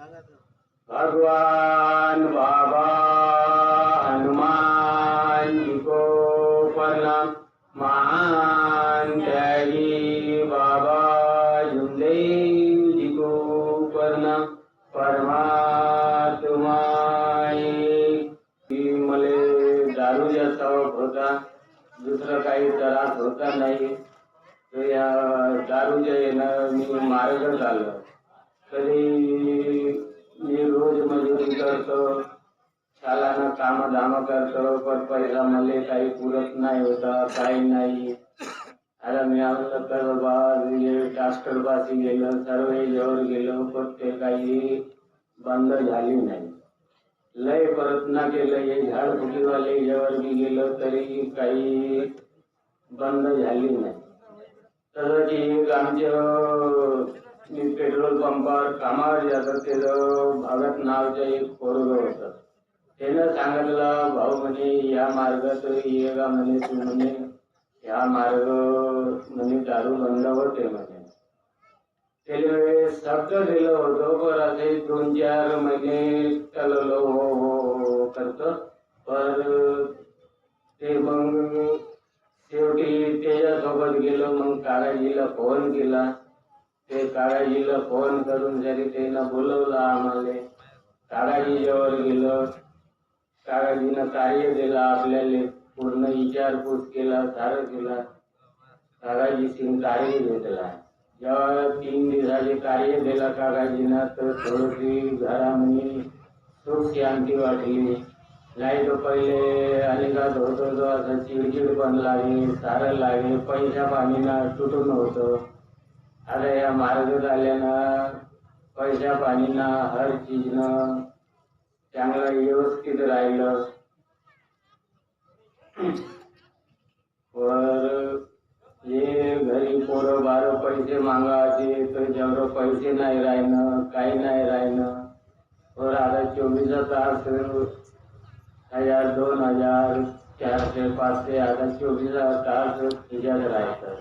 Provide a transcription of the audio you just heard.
भगवान बाबा हनुमान जी को प्रणाम महान त्यागी बाबा जुमदेव जी को प्रणाम परमात्मा मले दारूचा शौक होता दुसरं काही त्रास होता नाही। या दारूच्या येणं मी मार्ग झालं तरी मी रोज मजुरी करतो सालानं काम धाम करतो पण पैसा मला काही पुरत नाही होता काही नाही. आता मी आपलं तर बा डॉक्टर पाशी गेलं सर्व याच्यावर गेलो पण ते काही बंद झाली नाही. लय प्रयत्न केलं हे झाडफुटीवाले याच्यावर मी गेलो तरी काही बंद झाली नाही. तर की आमच्या मी पेट्रोल पंपावर कामावर जातो त्याचं भागात नावचं एक पोरग होतं. त्यानं सांगितलं भाऊ म्हणे या मार्गात ये का म्हणे तू म्हणे या मार्ग म्हणे दारू बंद होते म्हणे. त्याला शब्द दिलं होतं पण असे दोन चार महिने चालवलं हो, हो हो हो करतो. पर ते मग शेवटी त्याच्यासोबत गेलो मग काळाजीला फोन केला. ते काळाजीला फोन करून जरी त्यानं बोलवलं आम्हाला काळाजीजवळ गेलं काळाजीनं कार्य दिलं आपल्याला पूर्ण विचारपूस केला सारं केला काळाजी सिंग कार्य घेतला जेव्हा तीन दिवसाचे कार्य दिला काळाजीनं तर थोडीशी घरामध्ये सुख शांती वाटली लाइट पहिले अनेकात होतो तो असं चिडचिड पण लागे सारं लागे पैसा पाणीनं तुटून होतं. अरे या महाराज आल्यानं पैसा पाणीनं हर चीजनं चांगलं व्यवस्थित राहिलं. वर हे घरी पोरं बारं पैसे मागायचे तर जेवढं पैसे नाही राहिनं काही नाही राहिनं वर आता चोवीस तास हजार दोन हजार चारशे पाचशे आता चोवीस तास तिच्यात राहायचं